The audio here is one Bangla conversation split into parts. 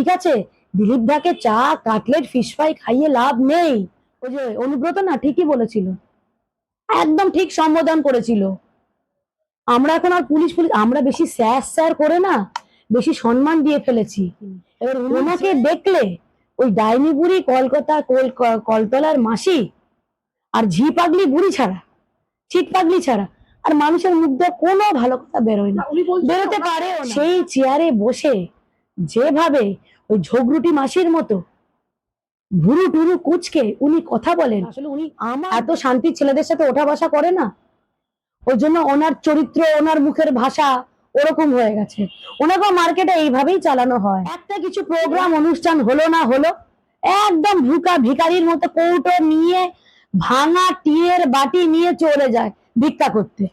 ঠিক আছে? দিলীপ দাকে চা কাটলেট ফিশ ফ্রাই খাইয়ে লাভ নেই। ওই যে অনুব্রত না ঠিকই বলেছিল। একদম ঠিক সম্বোধন করেছিল। আমরা এখন আর পুলিশ পুলিশ আমরা বেশি স্যার স্যার করে না বেশি সম্মান দিয়ে ফেলেছি। এবার ওনাকে দেখলে ওই ডাইনি বুড়ি কলকাতা কলতলার মাসি আর ঝি পাগলি বুড়ি ছাড়া চিট পাগলি ছাড়া আর মানুষের মুখ দিয়ে কোনো ভালো কথা বেরোয় না। বেরোতে পারে সেই চেয়ারে বসে যেভাবে ওই ঝগড়ুটি মাসির মতো ভুরু টুরু কুচকে উনি কথা বলেন আসলে উনি আমার এত শান্তির ছেলেদের সাথে ওঠা বসা করে না? ওই জন্য ওনার চরিত্র ওনার মুখের ভাষা ওরকম হয়ে গেছে। ওনাকে মার্কেটে এইভাবেই চালানো হয়। একটা কিছু প্রোগ্রাম অনুষ্ঠান হলো না হলো একদম ভুকা ভিকারির মতো কৌটো নিয়ে ভাঙা টিয়ের বাটি নিয়ে চলে যায় ভিক্ষা করতে।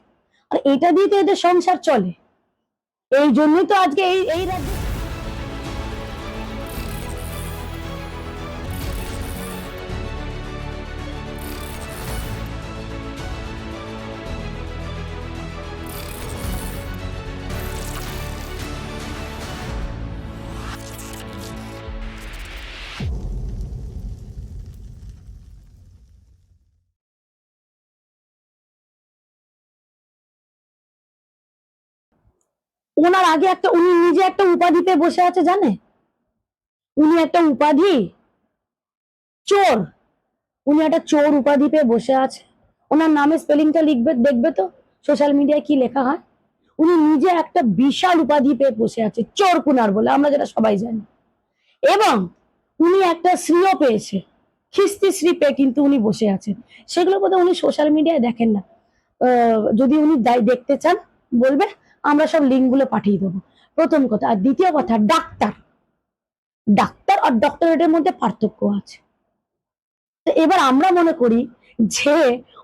আর এটা দিয়ে তো এদের সংসার চলে। এই জন্যই তো আজকে এই এই রাজ্যে ওনার আগে একটা, উনি নিজে একটা উপাধি পেয়ে বসে আছে, জানে? উনি একটা উপাধি? চোর। উনি একটা চোর উপাধি পেয়ে বসে আছে। ওনার নামে স্পেলিংটা লিখবে, দেখবে তো? সোশ্যাল মিডিয়ায় কি লেখা হয়? উনি নিজে একটা বিশাল উপাধি পেয়ে বসে আছে, চোর কুনার বলে, আমরা যেটা সবাই জানি। এবং উনি একটা শ্রীও পেয়েছে, খিস্তি শ্রী পেয়ে কিন্তু উনি বসে আছেন। সেগুলো বোধহয় উনি সোশ্যাল মিডিয়ায় দেখেন না। যদি উনি দেখতে চান, বলবে। আমরা সব লিঙ্কগুলো পাঠিয়ে দেবো। প্রথম কথা। আর দ্বিতীয় কথা, ডাক্তার। ডাক্তার আর ডক্টরেটের মধ্যে পার্থক্য আছে। তো এবার আমরা মনে করি যে,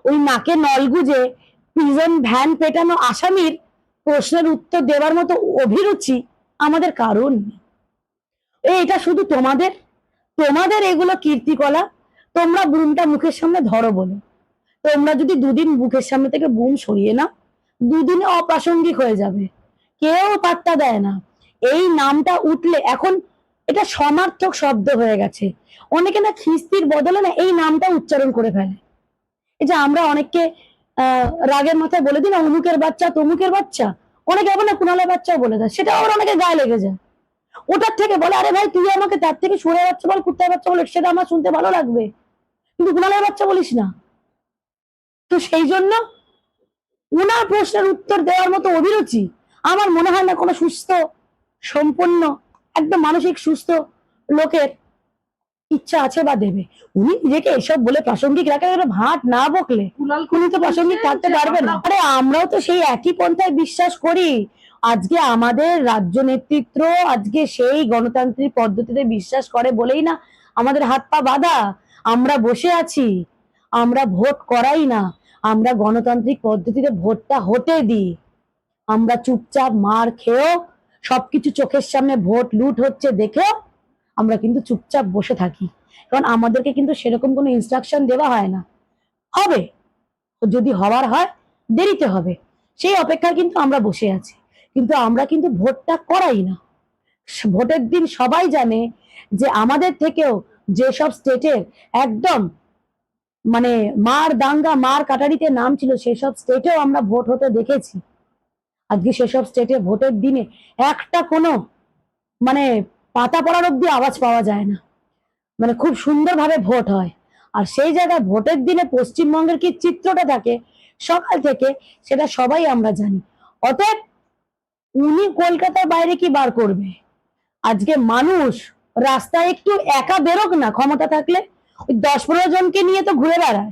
ওই নাকে নলগুজে প্রিজন ভ্যান পেটানো আসামির প্রশ্নের উত্তর দেওয়ার মতো অভিরুচি আমাদের কারণ নেই। এটা শুধু তোমাদের? তোমাদের এগুলো কীর্তিকলা? তোমরা বুমটা মুখের সামনে ধরো বলে। তোমরা যদি দুদিন মুখের সামনে থেকে বুম সরিয়ে নাও দুদিনে অপ্রাসঙ্গিক হয়ে যাবে। কেউ পাত্তা দেয় না। এই নামটা উঠলে এখন এটা সমার্থক শব্দ হয়ে গেছে। অনেকে না খিস্তির বদলে না এই নামটা উচ্চারণ করে ফেলে। এই যে আমরা অনেককে রাগের মাথায় বলে দিই না, অমুকের বাচ্চা, তমুকের বাচ্চা অনেকে আবার না কুণালের বাচ্চাও বলে দেয়। সেটা আবার অনেকে গায়ে লেগে যায়। ওটার থেকে বলে, আরে ভাই, তুই আমাকে তার থেকে সুরে বাচ্চা বল, কুত্তার বাচ্চা বল, সেটা আমার শুনতে ভালো লাগবে। কিন্তু কুণালের বাচ্চা বলিস না। তো সেই জন্য উনার প্রশ্নের উত্তর দেওয়ার মতো অভিরুচি আমার মনে হয় না কোনো সুস্থ সম্পন্ন একদম মানসিক সুস্থ লোকের ইচ্ছা আছে বা দেবে। উনি নিজেকে এসব বলে প্রাসঙ্গিক রাখেন এবার ভাট না বকলে উনি তো প্রাসঙ্গিক থাকতে পারবে না। আরে আমরাও তো সেই একই পন্থায় বিশ্বাস করি। আজকে আমাদের রাজ্য নেতৃত্ব আজকে সেই গণতান্ত্রিক পদ্ধতিতে বিশ্বাস করে বলেই না আমাদের হাত পা বাঁধা। আমরা বসে আছি আমরা ভোট করাই না। আমরা গণতান্ত্রিক পদ্ধতিতে ভোটটা হতে দিই। আমরা চুপচাপ মার খেয়েও সবকিছু চোখের সামনে ভোট লুট হচ্ছে দেখেও আমরা কিন্তু চুপচাপ বসে থাকি। কারণ আমাদেরকে কিন্তু সেরকম কোনো ইনস্ট্রাকশন দেওয়া হয় না। হবে। যদি হওয়ার হয়, দেরিতে হবে। সেই অপেক্ষায় কিন্তু আমরা বসে আছি। কিন্তু আমরা কিন্তু ভোটটা করাই না। ভোটের দিন সবাই জানে যে আমাদের থেকেও যেসব স্টেটের একদম মানে মার দাঙ্গা, মার কাটারিতে নাম ছিল, সেসব স্টেটেও আমরা ভোট হতে দেখেছি। আজকে সেসব স্টেটে ভোটের দিনে একটা কোনো মানে পাতা পড়ার অব্দি আওয়াজ পাওয়া যায় না। মানে খুব সুন্দরভাবে ভোট হয়। আর সেই জায়গায় ভোটের দিনে পশ্চিমবঙ্গের কি চিত্রটা থাকে, সকাল থেকে সেটা সবাই আমরা জানি। অতএব উনি কলকাতার বাইরে কি বার করবে? আজকে মানুষ রাস্তায় একটু একা বেরোক না, ক্ষমতা থাকলে দশ পনেরো জনকে নিয়ে তো ঘুরে বেড়ায়।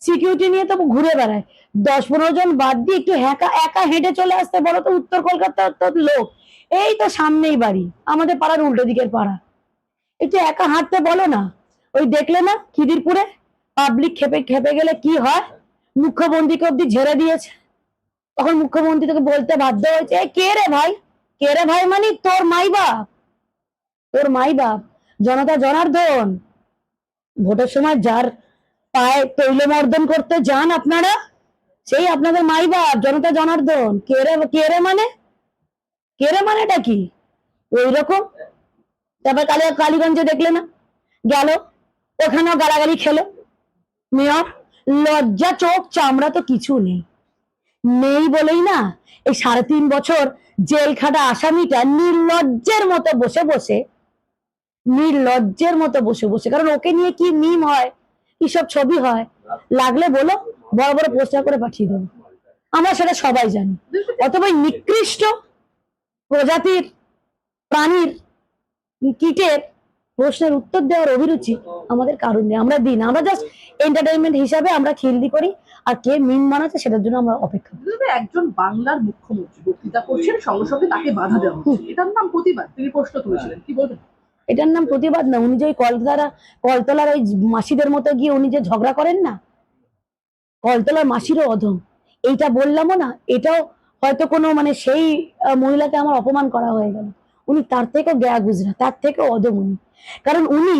সিকিউরিটি নিয়ে তো ঘুরে বেড়ায়। দশ পনেরো জন বাদ দিয়ে একটু একা একা হেঁটে চলে আসতে বলো তো উত্তর কলকাতার তো লোক। এই তো সামনেই বাড়ি আমাদের পাড়ার উল্টো দিকের পাড়া। একটু একা হাঁটতে বলো না। ওই দেখলে না খিদিরপুরে পাবলিক খেপে খেপে গেলে কি হয়? মুখ্যমন্ত্রীকে অব্দি ঝেড়ে দিয়েছে। তখন মুখ্যমন্ত্রী তোকে বলতে বাধ্য হয়েছে "এ, কে রে ভাই? কে রে ভাই মানে তোর মাই বাপ? তোর মাই বাপ জনতা জনার্দন। ভোটের সময় যার পায়ে তৈলমর্দন করতে যান আপনারা, সেই আপনাদের মাই বাপ জনতা জনার্দন। কে রে কে রে মানে? কে রে মানেটা কি? ওই রকম তারপর কালী কালীগঞ্জে দেখলে না? গেল, ওখানেও গালাগালি খেলো। মেয়র, লজ্জা চোখ, চামড়া তো কিছু নেই। নেই বলেই না, এই সাড়ে তিন বছর জেল খাটা আসামিটা নির্লজ্জের মতো বসে বসে নির্লজ্জের মতো বসে বসে। কারণ ওকে নিয়ে কি মিম হয় কি সব ছবি হয় লাগলে বলো বড় বড় পোস্টার করে পাঠিয়ে দেবো। আমরা সেটা সবাই জানি। অথবা নিকৃষ্ট প্রজাতির প্রাণীর কীটের প্রশ্নের উত্তর দেওয়ার অভিরুচি আমাদের কারণ নেই। আমরা দিন আমরা জাস্ট এন্টারটেনমেন্ট হিসাবে আমরা খিল্লি করি আর কে মিম বানাচ্ছে সেটার জন্য আমরা অপেক্ষা। একজন বাংলার মুখ্যমন্ত্রী বক্তৃতা করছেন সঙ্গে সঙ্গে তাকে বাধা দেওয়া এটার নাম প্রতিবাদ তিনি প্রশ্ন তুলেছিলেন কি বলবেন? এটার নাম প্রতিবাদ না। উনি যে ওই কলতলার কলতলার ওই মাসিদের মতো গিয়ে উনি যে ঝগড়া করেন না? কলতলার মাসিরও অধম। এইটা বললামও না, এটাও হয়তো কোনো মানে সেই মহিলাকে আমার অপমান করা হয়ে গেল। উনি তার থেকেও গ্যা গুজরা, তার থেকেও অধম উনি। কারণ উনি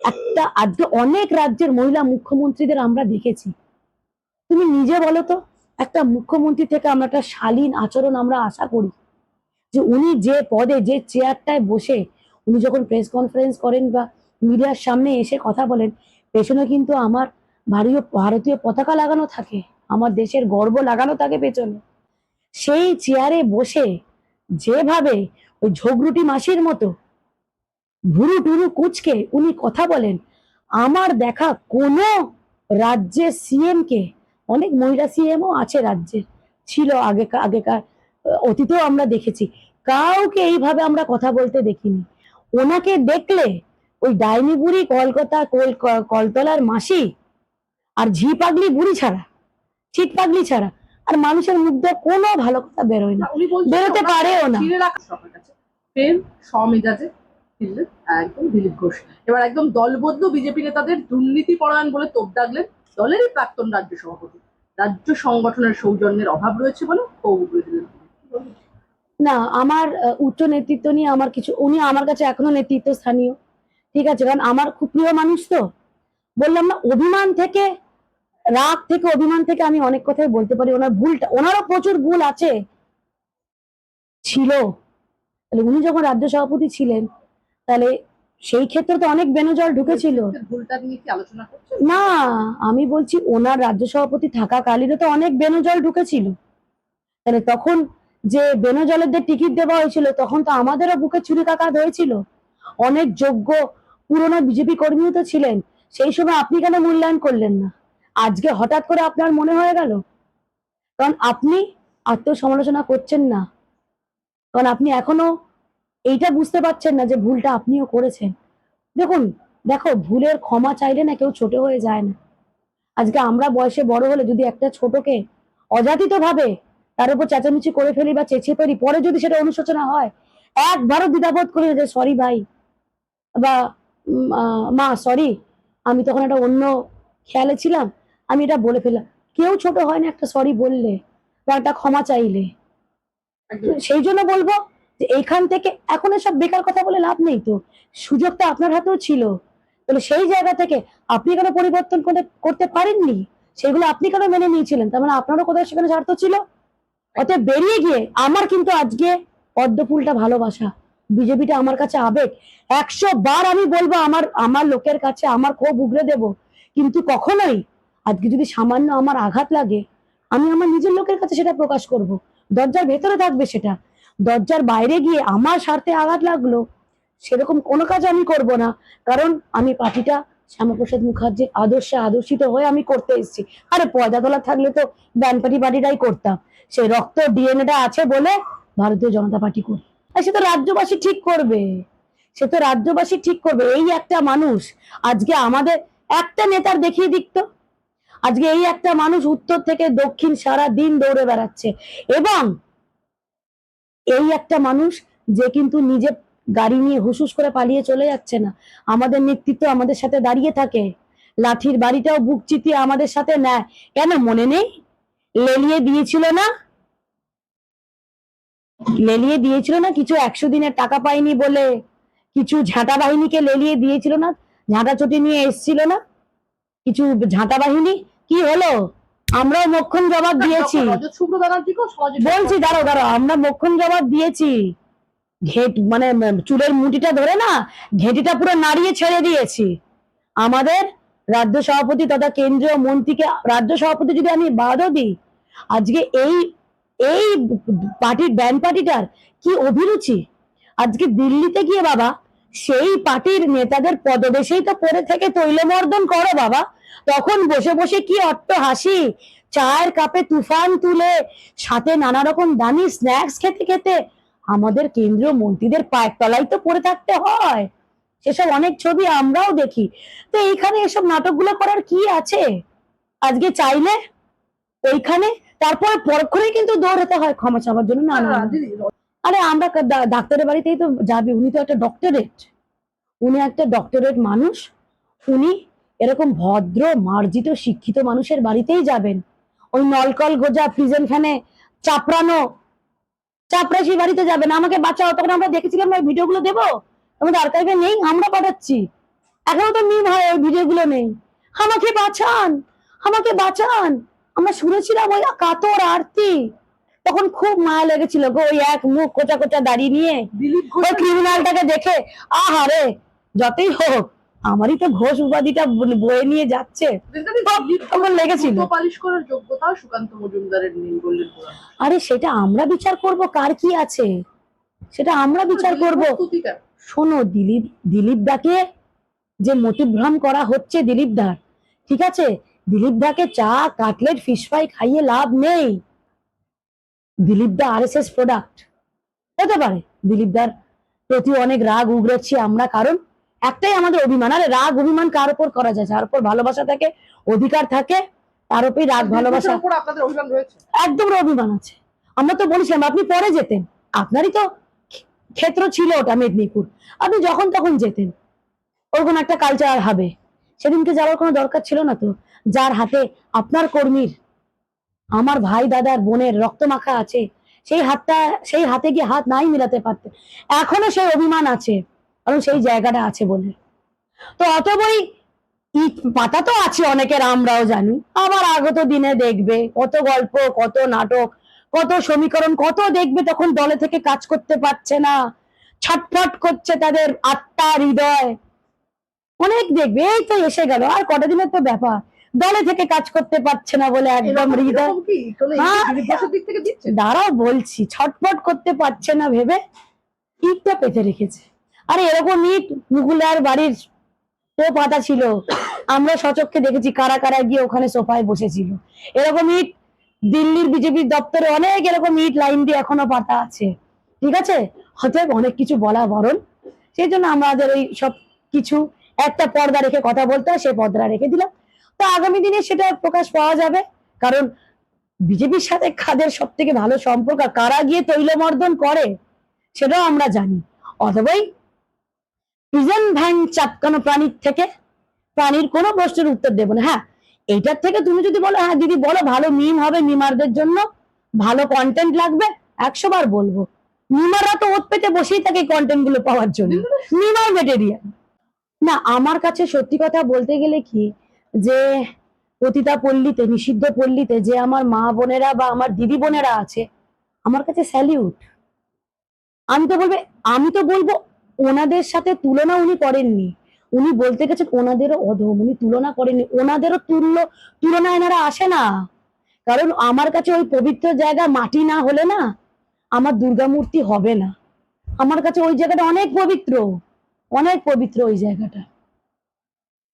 একটা আজকে অনেক রাজ্যের মহিলা মুখ্যমন্ত্রীদের আমরা দেখেছি। তুমি নিজে বলো তো, একটা মুখ্যমন্ত্রী থেকে আমরা একটা শালীন আচরণ আমরা আশা করি যে উনি যে পদে, যে চেয়ারটায় বসে উনি যখন প্রেস কনফারেন্স করেন বা মিডিয়ার সামনে এসে কথা বলেন, পেছনে কিন্তু আমার ভারতীয় ভারতীয় পতাকা লাগানো থাকে, আমার দেশের গর্ব লাগানো থাকে পেছনে। সেই চেয়ারে বসে যেভাবে ওই ঝগড়ুটি মাসির মতো ভুরু টুরু কুচকে উনি কথা বলেন, আমার দেখা কোনো রাজ্যের সিএম কে, অনেক মহিলা সিএমও আছে রাজ্যে, ছিল আগে আগেকার, অতীতেও আমরা দেখেছি, কাউকে এইভাবে আমরা কথা বলতে দেখিনি। ওনাকে দেখলে ওই ডাইনি বুড়ি কলকাতা কল- কলতলার মাসি আর ঝি পাগলি বুড়ি ছাড়া ঠিক পাগলি ছাড়া আর মানুষের মুখ দিয়ে কোনো ভালো কথা বেরোয় না। বেরোতে পারেও না। স্বমেজাজে একদম দিলীপ ঘোষ। এবার একদম দলবদ্ধ বিজেপি নেতাদের দুর্নীতি পরায়ণ বলে তোপ দাগলেন দলেরই প্রাক্তন রাজ্য সভাপতি। রাজ্য সংগঠনের সৌজন্যের অভাব রয়েছে বলে ক্ষোভ দিলেন না আমার উচ্চ নেতৃত্ব নিয়ে আমার কিছু উনি আমার কাছে এখনও নেতৃত্ব স্থানীয়। ঠিক আছে কারণ আমার খুব প্রিয় মানুষ তো। বললাম না অভিমান থেকে রাগ থেকে অভিমান থেকে আমি অনেক কথাই বলতে পারি। ওনার ভুলটা ওনারও প্রচুর ভুল আছে। ছিল। তাহলে উনি যখন রাজ্য সভাপতি ছিলেন তাহলে সেই ক্ষেত্রে তো অনেক বেনজল ঢুকেছিল। ভুলটা নিয়ে কি আলোচনা করছেন? না আমি বলছি ওনার রাজ্য সভাপতি থাকাকালীনও তো অনেক বেনজল ঢুকেছিল। তাহলে তখন যে বেনজলের টিকিট দেওয়া হয়েছিল, তখন তো আমাদেরও বুকে ছুরি কাকাত হয়েছিল। অনেক যোগ্য পুরনো বিজেপি কর্মীও তো ছিলেন। সেই সময় আপনি কেন মূল্যায়ন করলেন না? আজকে হঠাৎ করে আপনার মনে হয়ে গেল? কারণ আপনি আত্মসমালোচনা করছেন না। কারণ আপনি এখনও এইটা বুঝতে পারছেন না যে ভুলটা আপনিও করেছেন। দেখুন, দেখো, ভুলের ক্ষমা চাইলে না কেউ ছোট হয়ে যায় না। আজকে আমরা বয়সে বড় হলে যদি একটা ছোটকে অযাচিত ভাবে তার উপর চেঁচামেচি করে ফেলি বা চেঁচিয়ে ফেলি পরে যদি সেটা অনুশোচনা হয় একবারও দ্বিধাবোধ করি না যে সরি ভাই বা মা সরি আমি তখন একটা অন্য খেয়ালে ছিলাম আমি এটা বলে ফেললাম। কেউ ছোট হয় না একটা সরি বললে বা একটা ক্ষমা চাইলে। সেই জন্য বলব যে এইখান থেকে এখন এসব বেকার কথা বলে লাভ নেই তো। সুযোগটা আপনার হাতেও ছিল। তাহলে সেই জায়গা থেকে আপনি কেন পরিবর্তন করতে পারেননি? সেগুলো আপনি কেন মেনে নিয়েছিলেন? তার মানে আপনারও কোথায় সেখানে স্বার্থ ছিল? অতএব বেরিয়ে গিয়ে আমার কিন্তু আজকে পদ্ম ফুলটা ভালোবাসা। বিজেপিটা আমার কাছে আবেগ। একশো বার আমি বলব আমার আমার লোকের কাছে আমার ক্ষোভ উগরে দেব। কিন্তু কখনোই আজকে যদি সামান্য আমার আঘাত লাগে, আমি আমার নিজের লোকের কাছে সেটা প্রকাশ করব। দরজার ভেতরে থাকবে সেটা। দরজার বাইরে গিয়ে আমার স্বার্থে আঘাত লাগল, সেরকম কোনো কাজ আমি করব না। কারণ আমি পার্টিটা শ্যামাপ্রসাদ মুখার্জির আদর্শে আদর্শিত হয়ে আমি করতে এসেছি। আরে পয়দা তোলা থাকলে তো ব্যানপাটি পার্টিটাই করতাম। সেই রক্ত ডিএনএটা আছে বলে ভারতীয় জনতা পার্টি করি। সে তো রাজ্যবাসী ঠিক করবে। সে তো রাজ্যবাসী ঠিক করবে। এই একটা মানুষ আজকে আমাদের একটা নেতার দেখিয়ে দিক তো। আজকে এই একটা মানুষ উত্তর থেকে দক্ষিণ সারা দিন দৌড়ে বেড়াচ্ছে। এবং এই একটা মানুষ যে কিন্তু নিজে গাড়ি নিয়ে হুসুস করে পালিয়ে চলে যাচ্ছে না। আমাদের নেতৃত্ব আমাদের সাথে দাঁড়িয়ে থাকে। লাঠির বাড়িটাও বুক চিতিয়ে আমাদের সাথে নেয়। কেন মনে নেই? লেলিয়ে দিয়েছিল না? লেলিয়ে দিয়েছিল না? কিছু একশো দিনের টাকা পাইনি বলে? কিছু ঝাঁটা বাহিনীকে লেলিয়ে দিয়েছিল না? ঝাঁটা চটি নিয়ে এসছিল না? কিছু ঝাঁটা বাহিনী? কি হলো? আমরাও মক্ষণ জবাব দিয়েছি। বলছি দাঁড়ো দাঁড়ো আমরা মক্ষণ জবাব দিয়েছি। ঘেট মানে চুলের মুটিটা ধরে না, ঘেঁটিটা পুরো নাড়িয়ে ছেড়ে দিয়েছি। আমাদের রাজ্য সভাপতি তথা কেন্দ্রীয় মন্ত্রীকে, রাজ্য সভাপতি যদি আমি বাদও দিই, আজকে এই এই পার্টির, ব্যান্ড পার্টিটার কি অভিরুচি? আজকে দিল্লিতে গিয়ে বাবা, সেই পার্টির নেতাদের পদদেশেই তো পড়ে থেকে তৈলমর্দন করো বাবা। তখন বসে বসে কি অট্ট হাসি, চায়ের কাপে তুফান তুলে, সাথে নানা রকম দামি স্ন্যাক্স খেতে খেতে আমাদের কেন্দ্রীয় মন্ত্রীদের পায়ের তলায় তো পড়ে থাকতে হয়। সেসব অনেক ছবি আমরাও দেখি। তো এইখানে এসব নাটকগুলো করার কি আছে? আজকে চাইলে ওইখানে তারপর পরক্ষণেই কিন্তু দৌড়াতে হয় ক্ষমা চাওয়ার জন্য না না। আরে আমরা ডাক্তারের বাড়িতেই তো যাবি উনি তো একটা ডক্টরেট উনি একটা ডক্টরেট মানুষ। উনি এরকম ভদ্র মার্জিত শিক্ষিত মানুষের বাড়িতেই যাবেন। ওই নলকল গোজা প্রিজেন্ট ফ্যানে চাপড়ানো চাপড়াশি বাড়িতে যাবেন আমাকে বাঁচাও। তখন আমরা দেখেছিলাম ওই ভিডিওগুলো দেবো? আমাদের আর্কাইভে নেই আমরা পাঠাচ্ছি। এখনও তো মিম হয় ওই ভিডিওগুলো নেই। আমাকে বাঁচান আমাকে বাঁচান। আমরা শুনেছিলাম ওই কাতর আরতি। তখন খুব মায়া লেগেছিল গো ওই এক মুখ কোচা কোচা দাঁড়িয়ে নিয়ে। ওই ক্রিমিনালটাকে দেখে আহারে যতই হোক। আমারই তো ঘোষ উপাধিটা বয়ে নিয়ে যাচ্ছে। তখন লেগেছিল। পালিশ করার যোগ্যতাও সুকান্ত মজুমদারের নেই বললেন আরে সেটা আমরা বিচার করব কার কি আছে? সেটা আমরা বিচার করব? শোনো দিলীপ দিলীপ দাকে যে মতিভ্রম করা হচ্ছে দিলীপ দার ঠিক আছে? দিলীপ দাকে চা কাটলেট ফিশ ফ্রাই খাইয়ে লাভ নেই। Dilip da R S S product হতে পারে দিলীপ দার প্রতি অনেক রাগ উগড়েছি আমরা কারণ একটাই আমাদের অভিমান। আরে রাগ অভিমান কার উপর করা যায়? যার উপর ভালোবাসা থাকে অধিকার থাকে তার উপরই রাগ ভালোবাসা। উপর আপনাদের অভিমান রয়েছে। একদম অভিমান আছে। আমরা তো বলেছিলাম আপনি পরে যেতেন। আপনারই তো ক্ষেত্র ছিল ওটা মেদিনীপুর। আপনি যখন তখন যেতেন। ওরকম একটা কালচার হবে। সেদিনকে যাওয়ার কোনো দরকার ছিল না তো? যার হাতে আপনার কর্মীর আমার ভাই দাদার বোনের রক্ত মাখা আছে সেই হাতটা সেই হাতে গিয়ে হাত নাই মিলাতে পারতে। এখনও সেই অভিমান আছে। কারণ সেই জায়গাটা আছে বলে। তো অতবই ইট পাতা তো আছে অনেকের আমরাও জানি। আবার আগত দিনে দেখবে কত গল্প কত নাটক কত সমীকরণ কত দেখবে তখন দলে থেকে কাজ করতে পারছে না। ছটফট করছে তাদের আত্মা হৃদয়। অনেক দেখবে এই তো এসে গেল আর কটা দিনের তো ব্যাপার। দলে থেকে কাজ করতে পারছে না বলে একদম হৃদয়। হ্যাঁ। দাঁড়াও বলছি ছটফট করতে পারছে না ভেবে ইটটা পেতে রেখেছে। আরে এরকম ইট মুকুলার বাড়ির তো পাতা ছিল। আমরা সচক্ষে দেখেছি কারা কারা গিয়ে ওখানে সোফায় বসেছিল। এরকম ইট দিল্লির বিজেপির দপ্তরে অনেক এরকম ইট লাইন দিয়ে এখনও পাতা আছে। ঠিক আছে? অতএব অনেক কিছু বলা বরণ। সেই জন্য আমাদের ওই সব কিছু একটা পর্দা রেখে কথা বলতে হয় সেই পর্দা রেখে দিলাম। তো আগামী দিনে সেটা প্রকাশ পাওয়া যাবে। কারণ বিজেপির সাথে খাদের সব থেকে ভালো সম্পর্ক কারা গিয়ে তৈলমর্দন করে, সেটাও আমরা জানি। অথবাই প্রিজন ভ্যান চাপকানো প্রাণীর থেকে, প্রাণীর কোনো প্রশ্নের উত্তর দেবো না। হ্যাঁ এইটার থেকে তুমি যদি বলো হ্যাঁ দিদি বলো, ভালো মিম হবে মিমারদের জন্য, ভালো কন্টেন্ট লাগবে, একশো বার বলব। মিমাররা তো ওত পেতে বসেই থাকে কন্টেন্টগুলো পাওয়ার জন্য। মিমার মেটেরিয়াল না, আমার কাছে সত্যি কথা বলতে গেলে কি, যে পতিতা পল্লীতে, নিষিদ্ধ পল্লীতে যে আমার মা বোনেরা বা আমার দিদি বোনেরা আছে, আমার কাছে স্যালিউট আমি তো বলবে, আমি তো বলব ওনাদের সাথে তুলনা উনি করেননি। উনি বলতে গেছেন ওনাদেরও অধম, উনি তুলনা করেননি। ওনাদেরও তুল্য তুলনা এনারা আসে না। কারণ আমার কাছে ওই পবিত্র জায়গা মাটি না হলে না আমার দুর্গা মূর্তি হবে না। আমার কাছে ওই জায়গাটা অনেক পবিত্র অনেক পবিত্র ওই জায়গাটা।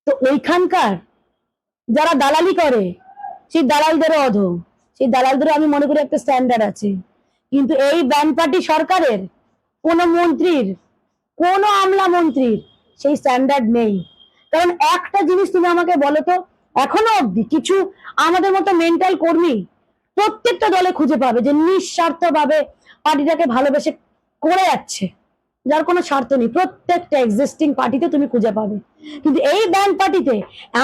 তো ওইখানকার যারা দালালি করে, সেই দালালদেরও অধম। সেই দালালদেরও আমি মনে করি একটা স্ট্যান্ডার্ড আছে। কিন্তু এই ব্যান্ড পার্টি সরকারের, কোন মন্ত্রীর কোন আমলা মন্ত্রীর সেই স্ট্যান্ডার্ড নেই। কারণ একটা জিনিস তুমি আমাকে বলো তো, এখনও অবধি কিছু আমাদের মতো মেন্টাল কর্মী প্রত্যেকটা দলে খুঁজে পাবে যে নিঃস্বার্থ ভাবে পার্টিটাকে ভালোবেসে করে যাচ্ছে। যার কোনো স্বার্থ নেই, প্রত্যেকটা এক্সিস্টিং পার্টিতে তুমি খুঁজে পাবে। কিন্তু এই ব্যান্ড পার্টিতে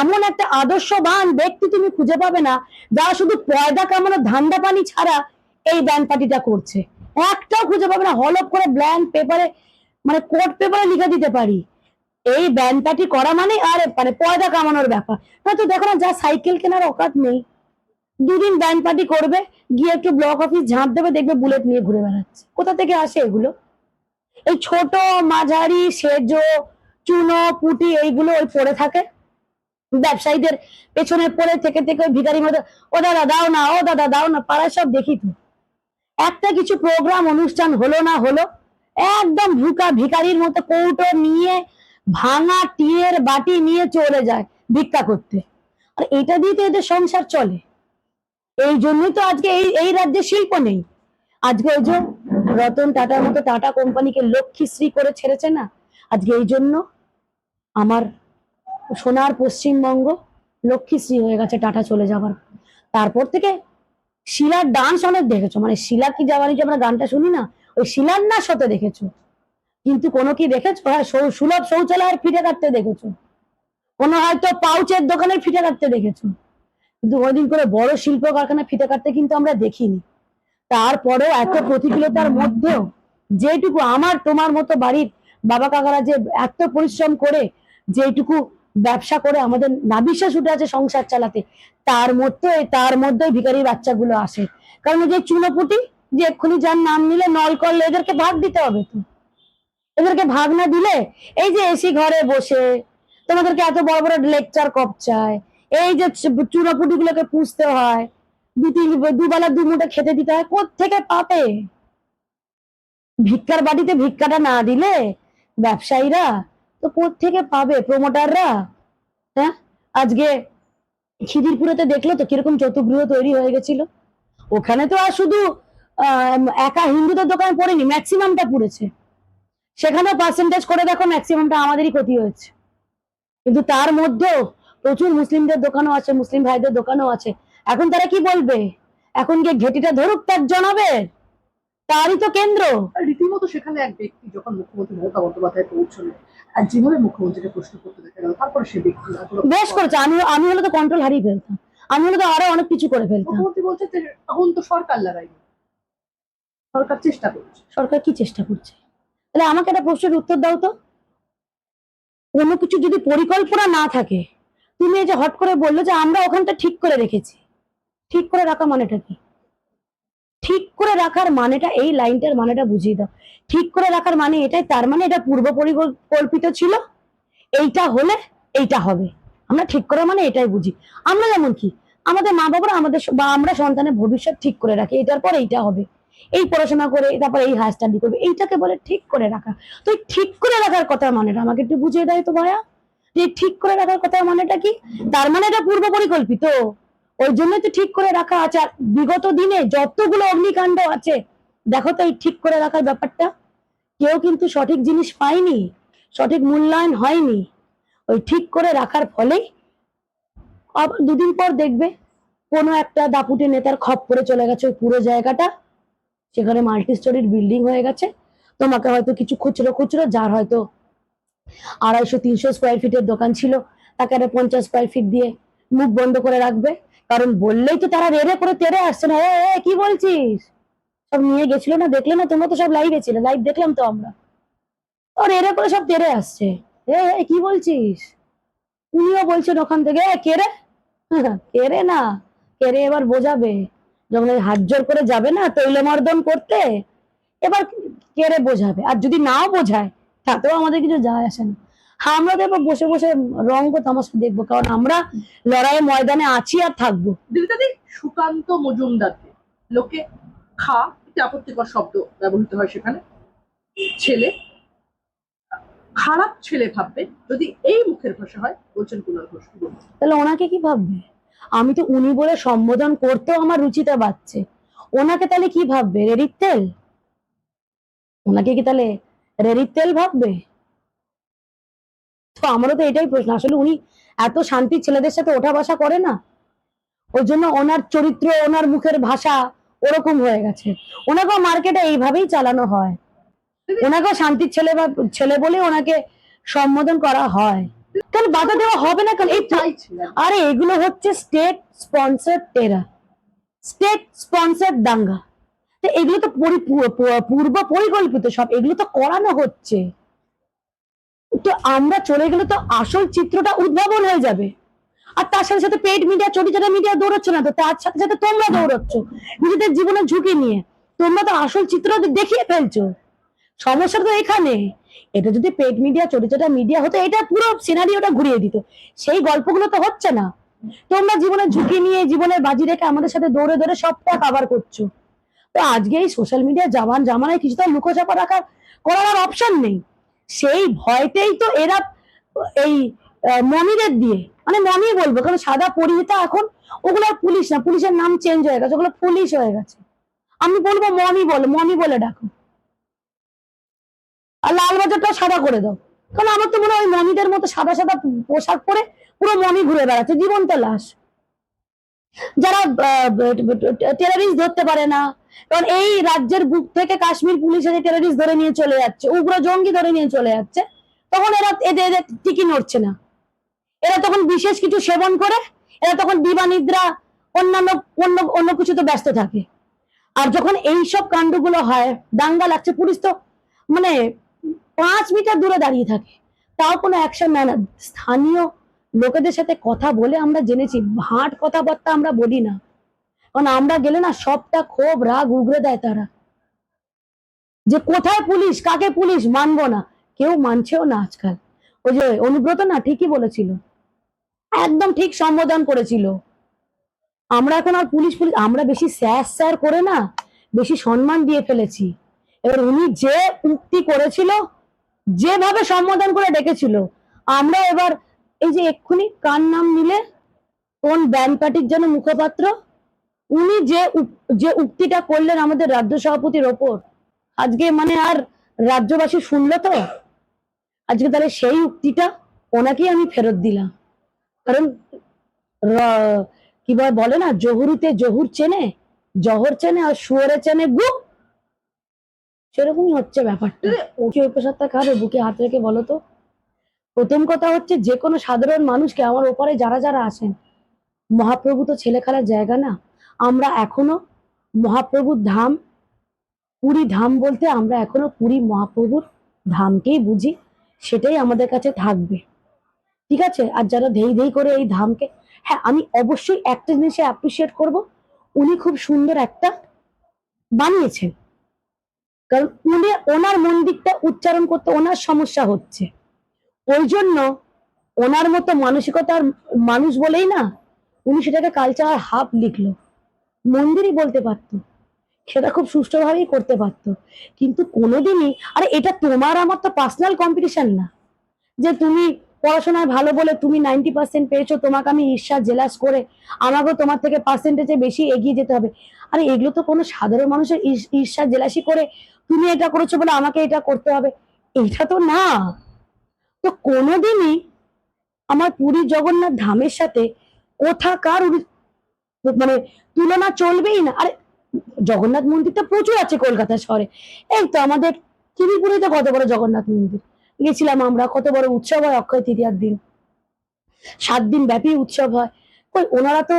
এমন একটা আদর্শবান ব্যক্তি তুমি খুঁজে পাবে না, যারা শুধু পয়দা কামানো ধান্দা পানি ছাড়া এই ব্যান্ড পার্টিটা করছে। একটাও খুঁজে পাবে না হলপ করে ব্ল্যাঙ্ক পেপারে মানে কোর্ট পেপারে লিখে দিতে পারি। এই ব্যান্ড পার্টি করা মানে আর মানে পয়দা কামানোর ব্যাপার। না তো দেখো না, যা সাইকেল কেনার অকাত নেই। দুদিন ব্যান্ড পার্টি করবে, গিয়ে একটু ব্লক অফিস ঝাঁপ দেবে, দেখবে বুলেট নিয়ে ঘুরে বেড়াচ্ছে। কোথা থেকে আসে এগুলো? এই ছোট মাঝারি সেজো, চুনো, পুটি এইগুলো ওই পড়ে থাকে। ব্যবসায়ীদের পেছনে পড়ে থেকে থেকে ওই ভিখারির ও দাদা, দাও না, ও দাদা, দাও না, পাড়ায় সব দেখি তো। একটা কিছু প্রোগ্রাম অনুষ্ঠান হলো না হলো একদম ভুকা ভিখারির মতো কৌটো নিয়ে ভাঙা টিয়ের বাটি নিয়ে চলে যায় ভিক্ষা করতে। আর এটা দিয়ে তো এদের সংসার চলে। এই জন্যই তো আজকে এই এই রাজ্যে শিল্প নেই। আজকে ওই যে রতন টাটার মতো টাটা কোম্পানিকে লক্ষ্মীশ্রী করে ছেড়েছে না, আজকে এই জন্য আমার সোনার পশ্চিমবঙ্গ লক্ষ্মীশ্রী হয়ে গেছে টাটা চলে যাবার। তারপর থেকে শিলার ডান্স অনেক দেখেছ মানে শিলা কি যাওয়ানি যে আমরা গানটা শুনি না ওই নাচ হতে দেখেছ? কিন্তু কোনো কি দেখেছ? হ্যাঁ সুলভ শৌচালয়ের ফিটে কাটতে দেখেছ? কোনো হয়তো পাউচের দোকানের ফিটে কাটতে দেখেছ? কিন্তু ওইদিন করে বড় শিল্প কারখানা ফিটে কাটতে কিন্তু আমরা দেখিনি। তারপরেও এত প্রতিকূলতার মধ্যেও যেটুকু আমার, তোমার মতো বাড়ির বাবা কাকারা যে এত পরিশ্রম করে, যেটুকু ব্যবসা করে আমাদের নাবিশ্বাস উঠে আছে সংসার চালাতে, তার মধ্যে তার মধ্যে ভিখারির বাচ্চাগুলো আসে। কারণ এই যে চুনোপুটি যে এক্ষুনি যার নাম নিলে নল করলে এদেরকে ভাগ দিতে হবে তো। এদেরকে ভাগ না দিলে এই যে এসি ঘরে বসে, তোমাদেরকে এত বড় বড় লেকচার কপচায় এই যে চুনোপুটি গুলোকে পুষতে হয়, দু তিন, দুবেলা দু মুঠে খেতে দিতে হয় থেকে পাবে? ভিক্ষার বাড়িতে ভিক্ষাটা না দিলে ব্যবসায়ীরা তো থেকে পাবে? প্রমোটাররা হ্যাঁ? আজকে খিদিরপুরেতে দেখল তো কীরকম চতুর্গৃহ তৈরি হয়ে গেছিল। ওখানে তো আর শুধু একা হিন্দুদের দোকানে পড়েনি ম্যাক্সিমামটা পুড়েছে। সেখানে পার্সেন্টেজ করে দেখো ম্যাক্সিমামটা আমাদেরই ক্ষতি হয়েছে। কিন্তু তার মধ্যেও প্রচুর মুসলিমদের দোকানও আছে মুসলিম ভাইদের দোকানও আছে। এখন তারা কি বলবে? এখন গিয়ে ঘেটিটা ধরুক তার জানাবে। তারই তো কেন্দ্র। রীতিমতো সেখানে এক ব্যক্তি যখন মুখ্যমন্ত্রী মমতা বন্দ্যোপাধ্যায় পৌঁছলেন আর যেভাবে মুখ্যমন্ত্রীকে প্রশ্ন করতে দেখা গেল তারপরে সে ব্যক্তি বেশ করেছে। আমি আমি হলে তো কন্ট্রোল হারিয়ে ফেলতাম। আমি হলে তো আরও অনেক কিছু করে ফেলতাম। মুখ্যমন্ত্রী বলছে এখন তো সরকার লাগায়নি। সরকার চেষ্টা করছে। সরকার কি চেষ্টা করছে? তাহলে আমাকে একটা প্রশ্নের উত্তর দাও তো। কোনো কিছু যদি পরিকল্পনা না থাকে, তুমি এই যে হট করে বলল যে আমরা ওখানটা ঠিক করে রেখেছি। ঠিক করে রাখা মানেটা কি? ঠিক করে রাখার মানেটা, এই লাইনটার মানেটা বুঝিয়ে দাও। ঠিক করে রাখার মানে এটাই, তার মানে এটা পূর্ব পরিকল্পিত ছিল। এইটা হলে এইটা হবে। আমরা ঠিক করে মানে এটাই বুঝি। আমরা যেমন কি, আমাদের মা বাবারা আমাদের বা আমরা সন্তানের ভবিষ্যৎ ঠিক করে রাখি, এটার পর এইটা হবে। এই পড়াশোনা করে, তারপর এই হায়ার স্টাডি করবে, এইটাকে বলে ঠিক করে রাখা। তো এই ঠিক করে রাখার কথার মানেটা আমাকে একটু বুঝিয়ে দেয় তো ভাইয়া। যে ঠিক করে রাখার কথার মানেটা কি? তার মানে এটা পূর্ব পরিকল্পিত। ওই জন্যই তো ঠিক করে রাখা আছে। আর বিগত দিনে যতগুলো অগ্নিকাণ্ড আছে, দেখো তো এই ঠিক করে রাখার ব্যাপারটা। কেউ কিন্তু সঠিক জিনিস পায়নি, সঠিক মূল্যায়ন হয়নি। ওই ঠিক করে রাখার আবার দুদিন পর দেখবে, কোনো একটা দাপুটে নেতার খপ করে চলে গেছে ওই পুরো জায়গাটা। সেখানে মাল্টি স্টোরির বিল্ডিং হয়ে গেছে। তোমাকে হয়তো কিছু খুচরো খুচরো যার হয়তো আড়াইশো তিনশো স্কোয়ার ফিটের দোকান ছিল তাকে একটা পঞ্চাশ স্কোয়ার ফিট দিয়ে মুখ বন্ধ করে রাখবে। কারণ বললেই তো তারা রেড়ে করে তেড়ে আসছে না। এ কি বলছিস? সব নিয়ে গেছিল না? দেখলে না তোমরা তো সব লাইভে ছিলে। লাইভ দেখলাম তো আমরা। ও রেড়ে করে সব তেড়ে আসছে। এ কি বলছিস? উনিও বলছেন ওখান থেকে "এ, কে রে? কে রে না? কে রে এবার বোঝাবে? যখন এই হাত জোর করে যাবে না তৈলমর্দন করতে এবার কে রে বোঝাবে? আর যদি নাও বোঝায় তাতেও আমাদের কিছু যায় আসে না। আমরা তো এবার বসে বসে রঙ্গ তামাশা দেখব কারণ আমরা লড়াইয়ের ময়দানে আছি আর থাকব। দিদিদাদি সুকান্ত মজুমদারকে লোকে খা একটি আপত্তিকর শব্দ ব্যবহৃত হয় সেখানে। ছেলে খারাপ ছেলে ভাববে যদি এই মুখের ভাষা হয় বলছেন কুণাল ঘোষ। তাহলে ওনাকে কি ভাববে? আমি তো উনি বলে সম্বোধন করতেও আমার রুচিটা বাড়ছে। ওনাকে তাহলে কি ভাববে? রেড়ির তেল? ওনাকে কি তাহলে রেড়ির তেল ভাববে? তো আমারও তো এটাই প্রশ্ন, আসলে উনি এত শান্তি ছেলেদের সাথে ওঠা বসা করে না। ওই জন্য ওনার চরিত্র, ওনার মুখের ভাষা ওরকম হয়ে গেছে। ওনাকেও মার্কেটে এইভাবেই চালানো হয়। ওনাকেও শান্তির ছেলে বা, ছেলে বলে ওনাকে সম্বোধন করা হয়। বাধা দেওয়া হবে না কেন? এই আরে এগুলো হচ্ছে state sponsor terror state sponsor দাঙ্গা। এগুলো তো পূর্ব পরিকল্পিত সব এগুলো তো করানো হচ্ছে। তো আমরা চলে গেলে তো আসল চিত্রটা উদ্ভাবন হয়ে যাবে। আর তার সাথে সাথে পেড মিডিয়া ছোট ছোট মিডিয়া দৌড়চ্ছে না তো তার সাথে সাথে তোমরা দৌড়চ্ছ। নিজেদের জীবনের ঝুঁকি নিয়ে। তোমরা তো আসল চিত্র দেখিয়ে ফেলছো। সমস্যা তো এখানে। এটা যদি পেড মিডিয়া চরিত্রটা মিডিয়া হতো, এটা পুরো সিনারিওটা ঘুরিয়ে দিত। সেই গল্পগুলো তো হচ্ছে না। তোমরা জীবনের ঝুঁকি নিয়ে জীবনের বাজি রেখে আমাদের সাথে দৌড়ে দৌড়ে সবটা কাভার করছ। তো আজকে এই সোশ্যাল মিডিয়া জামান জামানায় কিছু তো লুকোচাপা রাখার করার আর অপশন নেই। সেই ভয়তেই তো এরা এই মমিদের দিয়ে। মানে মমি বলব, কারণ সাদা পরিহিতা এখন ওগুলো আর পুলিশ না। পুলিশের নাম চেঞ্জ হয়ে গেছে, ওগুলো পুলিশ হয়ে গেছে। আমি বলব মমি বলো, মমি বলে ডাকো। আর লাল বাজারটা সাদা করে দাও। কারণ আমার তো মনে হয় মমিদের মতো সাদা সাদা পোশাক পরে পুরো মমি ঘুরে বেড়াচ্ছে জীবন্ত লাশ। যারা টেরারিস্ট ধরতে পারে না, কারণ এই রাজ্যের বুক থেকে কাশ্মীর পুলিশ এসে টেরারিস্ট ধরে নিয়ে চলে যাচ্ছে, উগ্র জঙ্গি ধরে নিয়ে চলে যাচ্ছে, তখন এরা এদের এদের টিকি নড়ছে না। এরা তখন বিশেষ কিছু সেবন করে, এরা তখন দিবা নিদ্রা অন্যান্য, অন্য অন্য কিছু তো ব্যস্ত থাকে। আর যখন এইসব কাণ্ডগুলো হয়, দাঙ্গা লাগছে, পুলিশ তো মানে পাঁচ মিটার দূরে দাঁড়িয়ে থাকে। তাও কোনো অ্যাকশন নেয় না। স্থানীয় লোকেদের সাথে কথা বলে আমরা জেনেছি ভাট কথাবার্তা আমরা বলি না। কারণ আমরা গেলে না সবটা ক্ষোভ, রাগ উগরে দেয় তারা। যে কোথায় পুলিশ, কাকে পুলিশ মানবো না। কেউ মানছেও না আজকাল। ওই যে অনুব্রত না ঠিকই বলেছিল। একদম ঠিক সম্বোধন করেছিল। আমরা এখন আর পুলিশ পুলিশ, আমরা বেশি স্যার স্যার করে না, বেশি সম্মান দিয়ে ফেলেছি। এবার উনি যে উক্তি করেছিল যেভাবে সম্বোধন করে ডেকেছিল, আমরা এবার এই যে এক্ষুনি কার নাম নিলে, কোন ব্যান্ড পার্টির যেন মুখপাত্র, উনি যে যে উক্তিটা করলেন আমাদের রাজ্য সভাপতির ওপর, আজকে মানে আর রাজ্যবাসী শুনলো তো? আজকে তাহলে সেই উক্তিটা ওনাকেই আমি ফেরত দিলাম। কারণ কি বলে না, জহুরিতে জহুর চেনে, জহর চেনে আর শুয়োরে চেনে গু সেরকমই হচ্ছে ব্যাপারটা। ওকে ওই প্রসাদটা খাবে বুকে হাত রেখে বলো তো। প্রথম কথা হচ্ছে যে কোনো সাধারণ মানুষকে আমার ওপরে যারা যারা আছেন মহাপ্রভু তো ছেলে খেলার জায়গা না। আমরা এখনও মহাপ্রভুর ধাম পুরী ধাম বলতে আমরা এখনও পুরী মহাপ্রভুর ধামকেই বুঝি সেটাই আমাদের কাছে থাকবে। ঠিক আছে? আর যারা ধেই ধেই করে এই ধামকে হ্যাঁ আমি অবশ্যই একটা জিনিসে অ্যাপ্রিসিয়েট করব। উনি খুব সুন্দর একটা বানিয়েছেন। কারণ উনি ওনার মন্দিরটা উচ্চারণ করতে ওনার সমস্যা হচ্ছে। ওই জন্য ওনার মতো মানসিকতার মানুষ বলেই না, উনি সেটাকে কালচার হাফ লিখলো। মন্দিরই বলতে পারতো, সেটা খুব সুষ্ঠুভাবেই করতে পারতো। কিন্তু কোনোদিনই, আরে এটা তোমার আমার তো পার্সোনাল কম্পিটিশন না। যে তুমি পড়াশোনায় ভালো বলে তুমি নাইনটি পার্সেন্ট পেয়েছ, তোমাকে আমি ঈর্ষা জেলাস করে আমাকেও তোমার থেকে পার্সেন্টেজে বেশি এগিয়ে যেতে হবে। আরে এগুলো তো কোনো সাধারণ মানুষের ঈর্ষা জেলাসি করে তুমি এটা করেছ বলে আমাকে এটা করতে হবে। এটা তো না। তো কোনোদিনই আমার পুরী জগন্নাথ ধামের সাথে কোথাকার মানে তুলনা চলবেই না। আরে, জগন্নাথ মন্দিরটা প্রচুর আছে কলকাতা শহরে। এই তো আমাদের ত্রিপুরিতে কত বড় জগন্নাথ মন্দির? গেছিলাম আমরা, কত বড় উৎসব হয় অক্ষয় তৃতীয়ার দিন। সাত দিন ব্যাপী উৎসব হয়। ওই ওনারা তো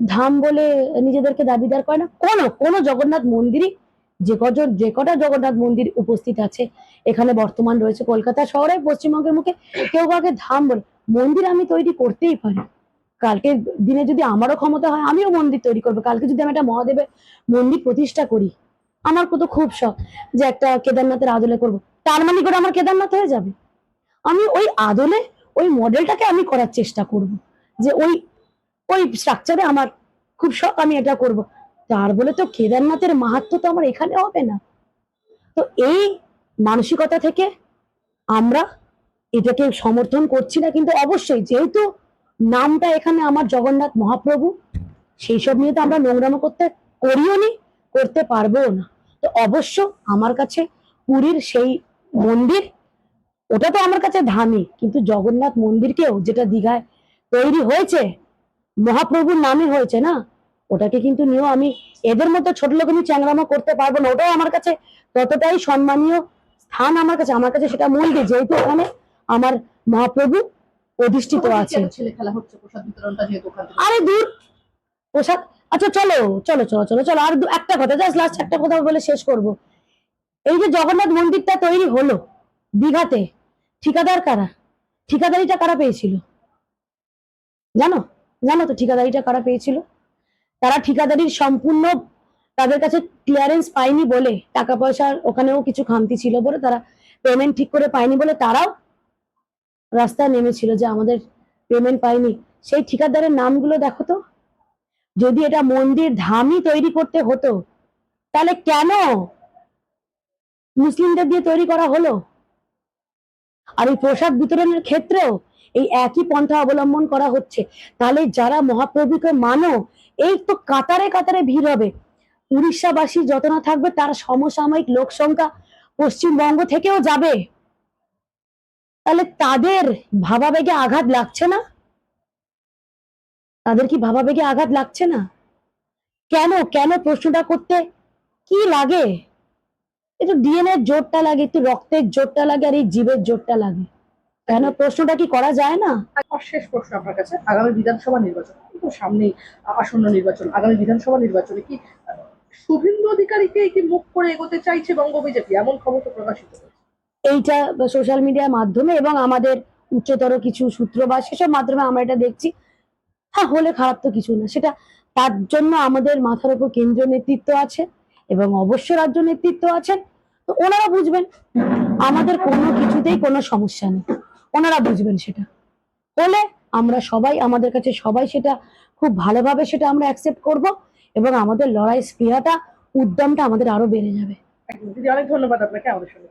ধাম বলে নিজেদেরকে দাবিদার করে না। কোনো কোনো জগন্নাথ মন্দিরই যে কজন, যে কটা জগন্নাথ মন্দির উপস্থিত আছে, এখানে বর্তমান রয়েছে কলকাতা শহরে, পশ্চিমবঙ্গের মুখে, কেউ কাউকে ধাম বলে। মন্দির আমি তৈরি করতেই পারি। কালকে দিনে যদি আমারও ক্ষমতা হয়, আমিও মন্দির তৈরি করব। কালকে যদি আমি একটা মহাদেবের মন্দির প্রতিষ্ঠা করি, আমার কত খুব শখ যে একটা কেদারনাথের আদলে করব। তার মানে করে আমার কেদারনাথ হয়ে যাবে? আমি ওই আদলে, ওই মডেলটাকে আমি করার চেষ্টা করব। যে ওই ওই স্ট্রাকচারে আমার খুব শখ আমি এটা করব। তার বলে তো কেদারনাথের মাহাত্ম তো আমার এখানে হবে না। তো এই মানসিকতা থেকে আমরা এটাকে সমর্থন করছি না, কিন্তু অবশ্যই যেহেতু নামটা এখানে আমার জগন্নাথ মহাপ্রভু, সেই সব নিয়ে তো আমরা নোংরামো করতে করিও নি, করতে পারবেও না। তো অবশ্য আমার কাছে পুরীর সেই মন্দির, ওটা তো আমার কাছে ধামই, কিন্তু জগন্নাথ মন্দিরকেও যেটা দীঘায় তৈরি হয়েছে, মহাপ্রভুর নামে হয়েছে না ওটাকে কিন্তু নিয়েও আমি এদের মতো ছোট লোক আমি চ্যাংরামো করতে পারব না। ওটাও আমার কাছে ততটাই সম্মানীয় স্থান আমার কাছে। আমার কাছে সেটা মন্দির যেহেতু ওখানে আমার মহাপ্রভু অধিষ্ঠিত আছে আরে দূর! পোশাক আচ্ছা চলো চলো চলো চলো চলো আর একটা কথা জাস্ট লাস্ট একটা কথা বলে শেষ করব। এই যে জগন্নাথ মন্দিরটা তৈরি হলো দীঘাতে ঠিকাদার কারা? ঠিকাদারিটা কারা পেয়েছিল? জানো? জানো তো ঠিকাদারিটা কারা পেয়েছিল? তারা ঠিকাদারির সম্পূর্ণ তাদের কাছে ক্লিয়ারেন্স পায়নি বলে টাকা পয়সার ওখানেও কিছু খামতি ছিল বলে তারা পেমেন্ট ঠিক করে পায়নি বলে তারাও রাস্তায় নেমেছিল যে আমাদের পেমেন্ট পায়নি। সেই ঠিকাদারের নামগুলো দেখো তো। যদি এটা মন্দির ধামই তৈরি করতে হতো, তাহলে কেন মুসলিমদের দিয়ে তৈরি করা হলো? আর এই প্রসাদ বিতরণের ক্ষেত্রেও এই একই পন্থা অবলম্বন করা হচ্ছে। তাহলে যারা মহাপ্রভুকে মানো, এই তো কাতারে কাতারে ভিড় হবে। উড়িষ্যাবাসী যত না থাকবে, তার সমসাময়িক লোক সংখ্যা পশ্চিমবঙ্গ থেকেও যাবে। তাহলে তাদের ভাবাবেগে আঘাত লাগছে না? তাদের কি ভাবাবেগে আঘাত লাগছে না? কেন? কেন প্রশ্নটা করতে কি লাগে? একটু ডিএনএ জোরটা লাগে, একটু রক্তের জোরটা লাগে আর এই জীবের জোরটা লাগে। কেন? প্রশ্নটা কি করা যায় না? শেষ প্রশ্ন আপনার কাছে। আগামী বিধানসভা নির্বাচন তো সামনেই আসন্ন নির্বাচন। আগামী বিধানসভা নির্বাচনে কি শুভেন্দু অধিকারীকে কি মুখ করে এগোতে চাইছে বঙ্গ বিজেপি? এমন খবর তো প্রকাশিত এইটা সোশ্যাল মিডিয়ার মাধ্যমে এবং আমাদের উচ্চতর কিছু সূত্র বা সেসব মাধ্যমে আমরা এটা দেখছি। হ্যাঁ হলে খারাপ তো কিছু না। সেটা তার জন্য আমাদের মাথার উপর কেন্দ্রীয় নেতৃত্ব আছে এবং অবশ্য রাজ্য নেতৃত্ব আছেন। তো ওনারা বুঝবেন আমাদের কোনো কিছুতেই কোনো সমস্যা নেই। ওনারা বুঝবেন সেটা। হলে আমরা সবাই, আমাদের কাছে সবাই সেটা খুব ভালোভাবে সেটা আমরা অ্যাকসেপ্ট করব এবং আমাদের লড়াই স্পৃহাটা, উদ্যমটা আমাদের আরও বেড়ে যাবে। অনেক ধন্যবাদ আপনাকে আমাদের সঙ্গে।